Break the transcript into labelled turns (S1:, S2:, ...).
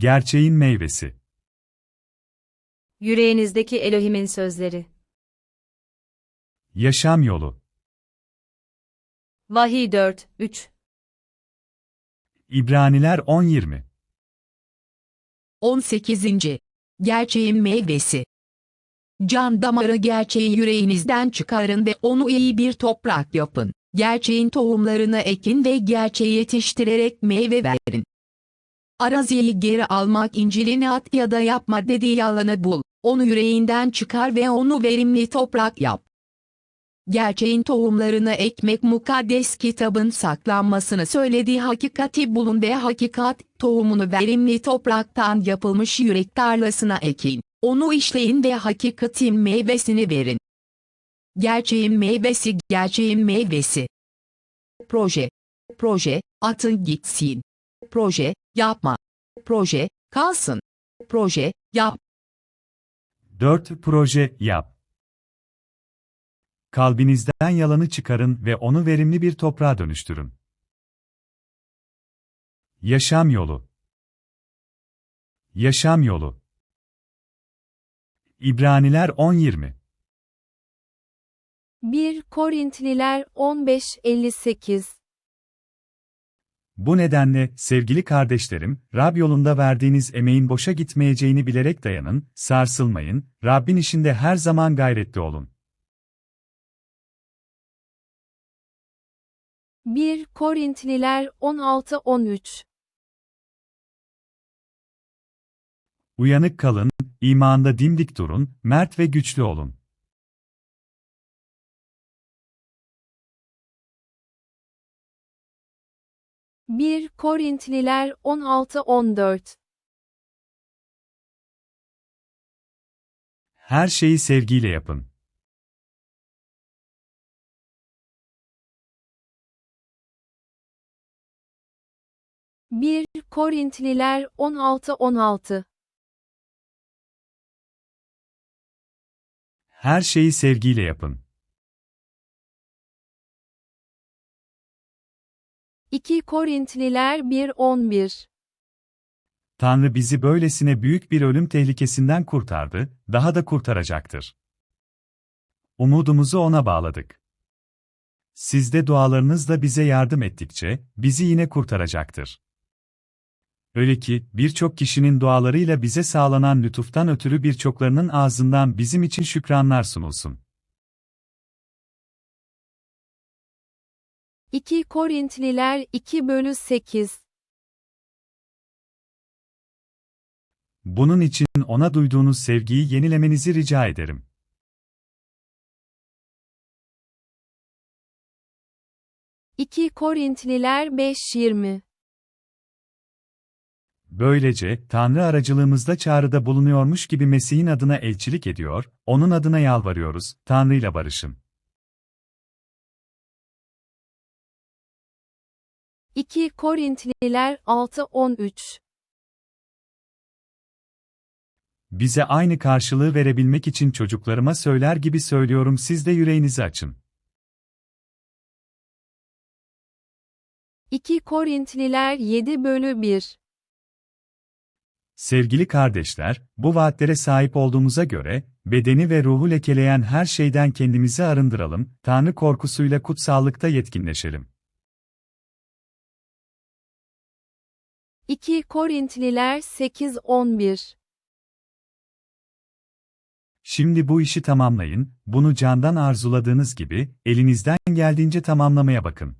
S1: Gerçeğin meyvesi.
S2: Yüreğinizdeki Elohim'in sözleri.
S1: Yaşam yolu.
S2: Vahiy 4, 3.
S1: İbraniler 10-20.
S3: 18. Gerçeğin meyvesi. Can damarı gerçeği yüreğinizden çıkarın ve onu iyi bir toprak yapın. Gerçeğin tohumlarını ekin ve gerçeği yetiştirerek meyve verin. Araziyi geri almak İncil'ini at ya da yapma dediği yalanı bul. Onu yüreğinden çıkar ve onu verimli toprak yap. Gerçeğin tohumlarını ekmek mukaddes kitabın saklanmasını söylediği hakikati bulun ve hakikat tohumunu verimli topraktan yapılmış yürek tarlasına ekin. Onu işleyin ve hakikatin meyvesini verin. Gerçeğin meyvesi, gerçeğin meyvesi. Proje. Proje, atın gitsin. Proje, yapma. Proje, kalsın. Proje, yap.
S1: 4. Proje yap. Kalbinizden yalanı çıkarın ve onu verimli bir toprağa dönüştürün. Yaşam yolu. Yaşam yolu. İbraniler 10-20.
S2: 1 Korintliler 15, 58.
S1: Bu nedenle, sevgili kardeşlerim, Rab yolunda verdiğiniz emeğin boşa gitmeyeceğini bilerek dayanın, sarsılmayın, Rabbin işinde her zaman gayretli olun.
S2: 1 Korintliler 16, 13.
S1: Uyanık kalın, imanda dimdik durun, mert ve güçlü olun.
S2: Bir Korintliler 16, 14.
S1: Her şeyi sevgiyle yapın.
S2: Bir Korintliler 16, 16.
S1: Her şeyi sevgiyle yapın.
S2: 2 Korintliler 1, 11.
S1: Tanrı bizi böylesine büyük bir ölüm tehlikesinden kurtardı, daha da kurtaracaktır. Umudumuzu ona bağladık. Siz de dualarınızla bize yardım ettikçe, bizi yine kurtaracaktır. Öyle ki, birçok kişinin dualarıyla bize sağlanan lütuftan ötürü birçoklarının ağzından bizim için şükranlar sunulsun.
S2: 2 Korintliler 2 bölü 8.
S1: Bunun için ona duyduğunuz sevgiyi yenilemenizi rica ederim.
S2: İki Korintliler 5, 20.
S1: Böylece, Tanrı aracılığımızda çağrıda bulunuyormuş gibi Mesih'in adına elçilik ediyor, onun adına yalvarıyoruz, Tanrı ile barışın.
S2: 2 Korintliler 6, 13.
S1: Bize aynı karşılığı verebilmek için çocuklarıma söyler gibi söylüyorum siz de yüreğinizi açın.
S2: 2 Korintliler 7 bölü 1.
S1: Sevgili kardeşler, bu vaatlere sahip olduğumuza göre, bedeni ve ruhu lekeleyen her şeyden kendimizi arındıralım, Tanrı korkusuyla kutsallıkta yetkinleşelim.
S2: 2 Korintliler 8, 11.
S1: Şimdi bu işi tamamlayın, bunu candan arzuladığınız gibi, elinizden geldiğince tamamlamaya bakın.